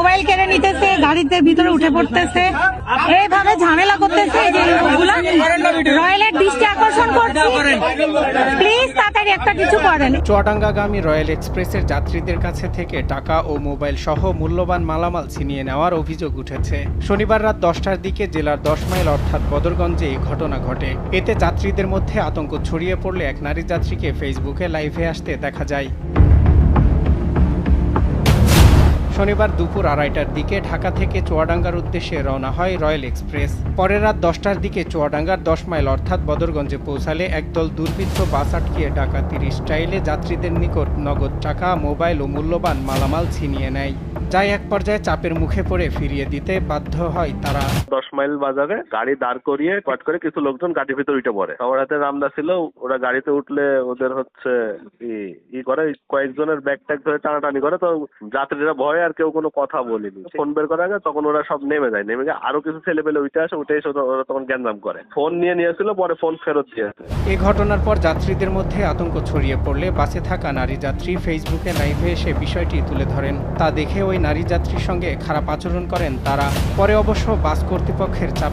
Mobile কেড়ে নিতেছে, গাড়িতে ভিতরে উঠে পড়তেছে। এইভাবে ঝামেলা করতেছে দৃষ্টি আকর্ষণ প্লিজ তাড়াতাড়ি একটা কিছু করেন। চুয়াডাঙ্গাগামী রয়্যাল এক্সপ্রেসের যাত্রীদের কাছে থেকে টাকা ও মোবাইল সহ মূল্যবান মালামাল ছিনিয়ে নেওয়ার অভিযোগ উঠেছে। শনিবার রাত দশটার দিকে জেলার দশ মাইল অর্থাৎ বদরগঞ্জে এই ঘটনা ঘটে। এতে যাত্রীদের মধ্যে আতঙ্ক ছড়িয়ে পড়লে এক নারী যাত্রীকে ফেসবুকে লাইভে আসতে দেখা যায়। শনিবার দুপুর আড়াইটার দিকে ঢাকা থেকে চুয়াডাঙ্গার উদ্দেশ্যে রওনা হয় রয়্যাল এক্সপ্রেস। পরে রাত দশটার দিকে চুয়াডাঙ্গার দশ মাইল অর্থাৎ বদরগঞ্জে পৌঁছালে একদল দুর্বৃত্ত বাস আটকিয়ে ডাকাতির স্টাইলে যাত্রীদের নিকট নগদ টাকা, মোবাইল ও মূল্যবান মালামাল ছিনিয়ে নেয়। যাই এক পর্যায়ে চাপের মুখে পড়ে ফিরিয়ে দিতে বাধ্য হয় তারা। দশ মাইল বাজারে গাড়ি দাঁড় করিয়ে কট করে কিছু লোকজন গাড়ির ভিতর উঠে পড়ে। আমার হাতে রামদা ছিল ওরা গাড়িতে উঠলে ওদের হচ্ছে ই- করে কয়েকজনের ব্যাগ ট্যাগ ধরে টানাটানি করে তো যাত্রীরা ভয়ে আর কেউ কোনো কথা বলেনি। ফোন বের করার আগে তখন ওরা সব নেমে যায়। নেমে গিয়ে আরও কিছু ছেলে পেলে উঠে আসে উঠে এসে ওরা- তখন গ্যাঞ্জাম করে। ফোন নিয়ে নিয়েছিল পরে ফোন ফেরত দিয়েছে। এ ঘটনার পর যাত্রীদের মধ্যে আতঙ্ক ছড়িয়ে পড়লে বাসে থাকা নারী যাত্রী ফেসবুকে লাইভে এসে বিষয়টি তুলে ধরেন। তা দেখে ওই নারী যাত্রীর সঙ্গে খারাপ আচরণ করেন তারা। পরে অবশ্য বাস কর্তৃপক্ষের চাপ